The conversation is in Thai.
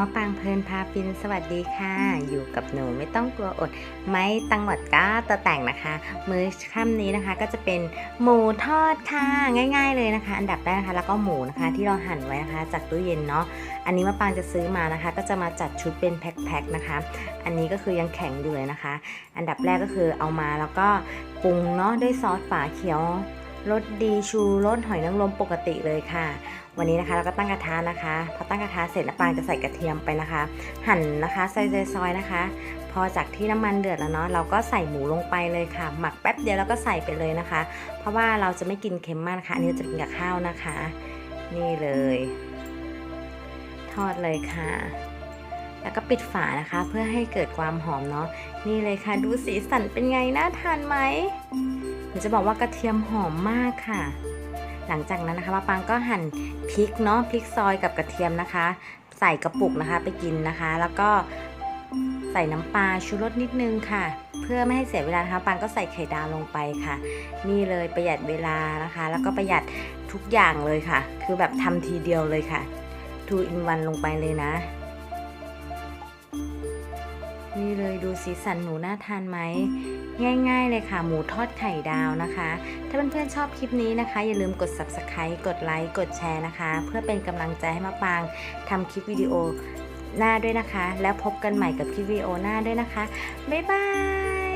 มาปังเพลินพาฟินสวัสดีค่ะ อยู่กับหนูไม่ต้องกลัวอด ไม่ตังหวัดก้าตะแต่งนะคะ มื้อค่ำนี้นะคะก็จะเป็นหมูทอดค่ะง่าย ๆเลยนะคะ อันดับแรกนะคะ แล้วก็หมูนะคะที่เราหั่นไว้นะคะ จากตู้เย็นเนาะอันนี้มาปางจะซื้อมานะคะ ก็จะมาจัดชุดเป็นแพ็คๆนะคะ อันนี้ก็คือยังแข็งอยู่เลยนะคะ อันดับแรกก็คือเอามาแล้วก็ปรุงเนาะด้วยซอสฝาเขียว รสดีชูรสหอยนางรมปกติเลยค่ะ วันนี้นะคะเราก็ตั้งกระทะนะคะ พอตั้งกระทะเสร็จนะปางจะใส่กระเทียมไปนะคะ หั่นนะคะซอยๆนะคะ พอจากที่น้ำมันเดือดแล้วเนาะเราก็ใส่หมูลงไปเลยค่ะ หมักแป๊บเดียวแล้วก็ใส่ไปเลยนะคะ เพราะว่าเราจะไม่กินเค็มมากนะคะอันนี้จะกินกับข้าวนะคะ นี่เลย ทอดเลยค่ะแล้วก็ปิดฝานะคะ เพื่อให้เกิดความหอมเนาะนี่เลยค่ะ ดูสีสันเป็นไงน่าทานไหม หนูจะบอกว่ากระเทียมหอมมากค่ะ หลังจากนั้นนะคะมาปางก็หั่นพริกเนาะพริกซอยกับกระเทียมนะคะ ใส่กระปุกนะคะไปกินนะคะ แล้วก็ใส่น้ำปลาชูรสนิดนึงค่ะ เพื่อไม่ให้เสียเวลานะคะปางก็ใส่ไข่ดาวลงไปค่ะ นี่เลยประหยัดเวลานะคะ แล้วก็ประหยัดทุกอย่างเลยค่ะ คือแบบทำทีเดียวเลยค่ะ2 in 1ลงไปเลยนะ นี่เลยดูสีสันหมูน่าทานไหม ง่าย ๆ เลยค่ะ หมูทอดไข่ดาวนะคะ ถ้าเพื่อนๆชอบคลิปนี้นะคะ อย่าลืมกด subscribe กดไลค์กดแชร์นะคะ เพื่อเป็นกำลังใจให้มาปางทำคลิปวิดีโอหน้าด้วยนะคะ แล้วพบกันใหม่กับคลิปวิดีโอหน้าด้วยนะคะ บ๊ายบาย